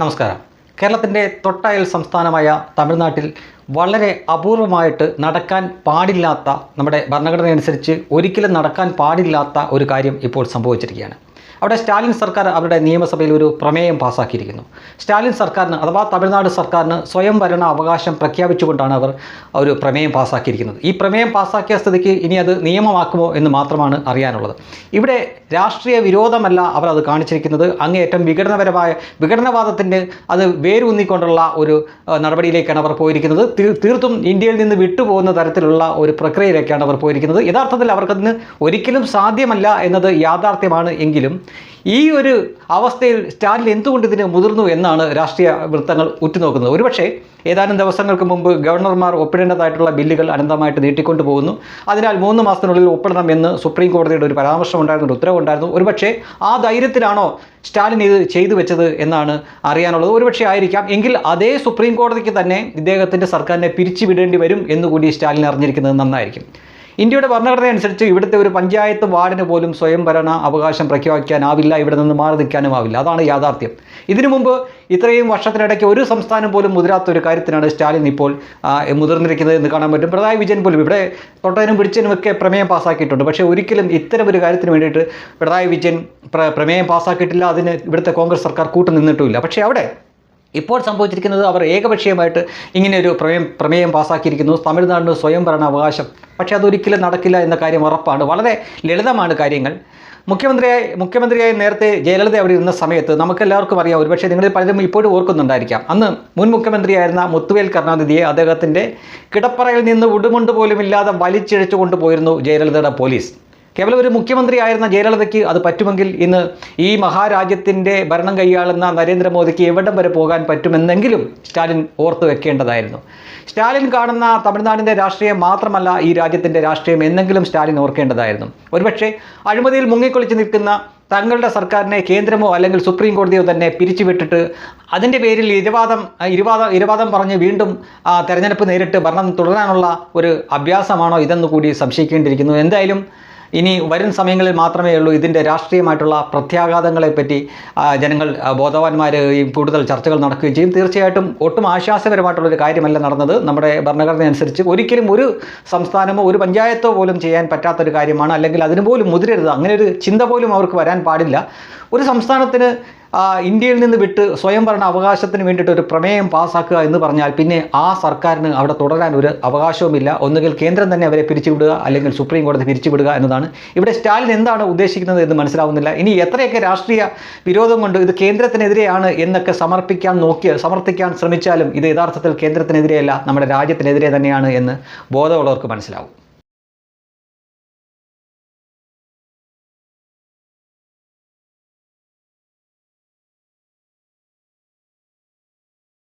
നമസ്കാരം. കേരളത്തിന്റെ തൊട്ടയൽ സംസ്ഥാനമായ തമിഴ്നാട്ടിൽ വളരെ അപൂർവമായിട്ട് നടക്കാൻ പാടില്ലാത്ത നമ്മുടെ ഭരണഘടന അനുസരിച്ച് ഒരിക്കലും നടക്കാൻ പാടില്ലാത്ത ഒരു കാര്യം ഇപ്പോൾ സംഭവിച്ചിരിക്കുകയാണ്. അവിടെ സ്റ്റാലിൻ സർക്കാർ അവരുടെ നിയമസഭയിൽ ഒരു പ്രമേയം പാസാക്കിയിരിക്കുന്നു. സ്റ്റാലിൻ സർക്കാരിന് അഥവാ തമിഴ്നാട് സർക്കാരിന് സ്വയം ഭരണ അവകാശം പ്രഖ്യാപിച്ചുകൊണ്ടാണ് അവർ ഒരു പ്രമേയം പാസാക്കിയിരിക്കുന്നത്. ഈ പ്രമേയം പാസാക്കിയ സ്ഥിതിക്ക് ഇനി അത് നിയമമാക്കുമോ എന്ന് മാത്രമാണ് അറിയാനുള്ളത്. ഇവിടെ രാഷ്ട്രീയ വിരോധമല്ല അവർ അത് കാണിച്ചിരിക്കുന്നത്. അങ്ങേയറ്റം വിഘടനപരമായ വിഘടനവാദത്തിന്റെ അത് വേരൂന്നിക്കൊണ്ടുള്ള ഒരു നടപടിയിലേക്കാണ് അവർ പോയിരിക്കുന്നത്. തീർത്തും ഇന്ത്യയിൽ നിന്ന് വിട്ടുപോകുന്ന തരത്തിലുള്ള ഒരു പ്രക്രിയയിലേക്കാണ് അവർ പോയിരിക്കുന്നത്. യഥാർത്ഥത്തിൽ അവർക്കതിന് ഒരിക്കലും സാധ്യമല്ല എന്നത് യാഥാർത്ഥ്യമാണ് എങ്കിലും ഈ ഒരു അവസ്ഥയിൽ സ്റ്റാലിൻ എന്തുകൊണ്ട് ഇതിന് മുതിർന്നു എന്നാണ് രാഷ്ട്രീയ വൃത്തങ്ങൾ ഉറ്റുനോക്കുന്നത്. ഒരുപക്ഷെ ഏതാനും ദിവസങ്ങൾക്ക് മുമ്പ് ഗവർണർമാർ ഒപ്പിടേണ്ടതായിട്ടുള്ള ബില്ലുകൾ അനന്തമായിട്ട് നീട്ടിക്കൊണ്ടു പോകുന്നു. അതിനാൽ മൂന്ന് മാസത്തിനുള്ളിൽ ഒപ്പിടണം എന്ന് സുപ്രീം കോടതിയുടെ ഒരു പരാമർശം ഉണ്ടായിരുന്നു ഒരു ഉത്തരവുണ്ടായിരുന്നു. ഒരുപക്ഷെ ആ ധൈര്യത്തിലാണോ സ്റ്റാലിൻ ഇത് ചെയ്തു വെച്ചത് എന്നാണ് അറിയാനുള്ളത്. ഒരുപക്ഷെ ആയിരിക്കാം. എങ്കിൽ അതേ സുപ്രീം കോടതിക്ക് തന്നെ ഇദ്ദേഹത്തിന്റെ സർക്കാരിനെ പിരിച്ചുവിടേണ്ടി വരും എന്നുകൂടി സ്റ്റാലിൻ അറിഞ്ഞിരിക്കുന്നത് നന്നായിരിക്കും. ഇന്ത്യയുടെ ഭരണഘടന അനുസരിച്ച് ഇവിടുത്തെ ഒരു പഞ്ചായത്ത് വാർഡിന് പോലും സ്വയംഭരണ അവകാശം പ്രഖ്യാപിക്കാനാവില്ല ഇവിടെ നിന്ന് മാറി നിൽക്കാനും ആവില്ല അതാണ് യാഥാർത്ഥ്യം. ഇതിനു മുമ്പ് ഇത്രയും വർഷത്തിനിടയ്ക്ക് ഒരു സംസ്ഥാനം പോലും മുതിരാത്ത ഒരു കാര്യത്തിനാണ് സ്റ്റാലിൻ ഇപ്പോൾ മുതിർന്നിരിക്കുന്നത് എന്ന് കാണാൻ പറ്റും. പിണറായി വിജയൻ പോലും ഇവിടെ തൊട്ടതിനും പിടിച്ചതിനും ഒക്കെ പ്രമേയം പാസ്സാക്കിയിട്ടുണ്ട്. പക്ഷേ ഒരിക്കലും ഇത്തരം ഒരു കാര്യത്തിന് വേണ്ടിയിട്ട് പിണറായി വിജയൻ പ്ര- പ്രമേയം പാസ്സാക്കിയിട്ടില്ല. അതിന് ഇവിടുത്തെ കോൺഗ്രസ് സർക്കാർ കൂട്ടു നിന്നിട്ടുമില്ല പക്ഷേ അവിടെ ഇപ്പോൾ സംഭവിച്ചിരിക്കുന്നത് അവർ ഏകപക്ഷീയമായിട്ട് ഇങ്ങനെ ഒരു പ്രമേയം പ്രമേയം പാസ്സാക്കിയിരിക്കുന്നു തമിഴ്നാടിന് സ്വയം ഭരണ അവകാശം പക്ഷേ അതൊരിക്കലും നടക്കില്ല എന്ന കാര്യം ഉറപ്പാണ്. വളരെ ലളിതമാണ് കാര്യങ്ങൾ. മുഖ്യമന്ത്രിയായി മുഖ്യമന്ത്രിയായി നേരത്തെ ജയലളിത അവിടെ ഇരുന്ന സമയത്ത് നമുക്കെല്ലാവർക്കും അറിയാം. ഒരുപക്ഷെ നിങ്ങളിൽ പലരും ഇപ്പോഴും ഓർക്കുന്നുണ്ടായിരിക്കാം. അന്ന് മുൻ മുഖ്യമന്ത്രിയായിരുന്ന മുത്തുവേൽ കരുണാനിധിയെ അദ്ദേഹത്തിന്റെ കിടപ്പറയിൽ നിന്ന് ഉടുമുണ്ട് പോലുമില്ലാതെ വലിച്ചിഴച്ചു കൊണ്ടുപോയിരുന്നു ജയലളിതയുടെ പോലീസ്. കേവലം ഒരു മുഖ്യമന്ത്രിയായിരുന്ന ജയലളിതയ്ക്ക് അത് പറ്റുമെങ്കിൽ ഇന്ന് ഈ മഹാരാജ്യത്തിന്റെ ഭരണം കൈയാളുന്ന നരേന്ദ്രമോദിക്ക് എവിടം വരെ പോകാൻ പറ്റുമെന്നെങ്കിലും സ്റ്റാലിൻ ഓർത്തു വെക്കേണ്ടതായിരുന്നു. സ്റ്റാലിൻ കാണുന്ന തമിഴ്നാടിന്റെ രാഷ്ട്രീയം മാത്രമല്ല ഈ രാജ്യത്തിന്റെ രാഷ്ട്രീയം എന്നെങ്കിലും സ്റ്റാലിൻ ഓർക്കേണ്ടതായിരുന്നു. ഒരുപക്ഷെ അഴിമതിയിൽ മുങ്ങിക്കൊളിച്ച് നിൽക്കുന്ന തങ്ങളുടെ സർക്കാരിനെ കേന്ദ്രമോ അല്ലെങ്കിൽ സുപ്രീം കോടതിയോ തന്നെ പിരിച്ചുവിട്ടിട്ട് അതിന്റെ പേരിൽ ഇരുവാദം ഇരുവാദം ഇരുവാദം പറഞ്ഞ് വീണ്ടും തെരഞ്ഞെടുപ്പ് നേരിട്ട് ഭരണം തുടരാനുള്ള ഒരു അഭ്യാസമാണോ ഇതെന്ന് കൂടി സംശയിക്കേണ്ടിയിരിക്കുന്നു. എന്തായാലും ഇനി വരും സമയങ്ങളിൽ മാത്രമേ ഉള്ളൂ ഇതിന്റെ രാഷ്ട്രീയമായിട്ടുള്ള പ്രത്യാഘാതങ്ങളെപ്പറ്റി ജനങ്ങൾ ആ, ബോധവാന്മാർ കൂടുതൽ ചർച്ചകൾ നടക്കുകയും ചെയ്യും. തീർച്ചയായിട്ടും ഒട്ടും ആശ്വാസകരമായിട്ടുള്ളൊരു കാര്യമല്ല നടന്നത്. നമ്മുടെ ഭരണഘടന അനുസരിച്ച് ഒരിക്കലും ഒരു സംസ്ഥാനമോ ഒരു പഞ്ചായത്തോ പോലും ചെയ്യാൻ പറ്റാത്തൊരു കാര്യമാണ്. അല്ലെങ്കിൽ അതിന് പോലും മുതിരരുത്. അങ്ങനെ ഒരു ചിന്ത പോലും അവർക്ക് വരാൻ പാടില്ല. ഒരു സംസ്ഥാനത്തിന് ഇന്ത്യയിൽ നിന്ന് വിട്ട് സ്വയംഭരണ അവകാശത്തിന് വേണ്ടിയിട്ട് ഒരു പ്രമേയം പാസ്സാക്കുക എന്ന് പറഞ്ഞാൽ പിന്നെ ആ സർക്കാരിന് അവിടെ തുടരാൻ ഒരു അവകാശവുമില്ല. ഒന്നുകിൽ കേന്ദ്രം തന്നെ അവരെ പിരിച്ചുവിടുക അല്ലെങ്കിൽ സുപ്രീം കോടതി പിരിച്ചുവിടുക എന്നതാണ്. ഇവിടെ സ്റ്റാലിൻ എന്താണ് ഉദ്ദേശിക്കുന്നത് എന്ന് മനസ്സിലാവുന്നില്ല. ഇനി എത്രയൊക്കെ രാഷ്ട്രീയ വിരോധം കൊണ്ട് ഇത് കേന്ദ്രത്തിനെതിരെയാണ് എന്നൊക്കെ സമർപ്പിക്കാൻ നോക്കിയ സമർത്ഥിക്കാൻ ശ്രമിച്ചാലും ഇത് യഥാർത്ഥത്തിൽ കേന്ദ്രത്തിനെതിരെയല്ല നമ്മുടെ രാജ്യത്തിനെതിരെ തന്നെയാണ് എന്ന് ബോധമുള്ളവർക്ക് മനസ്സിലാവും.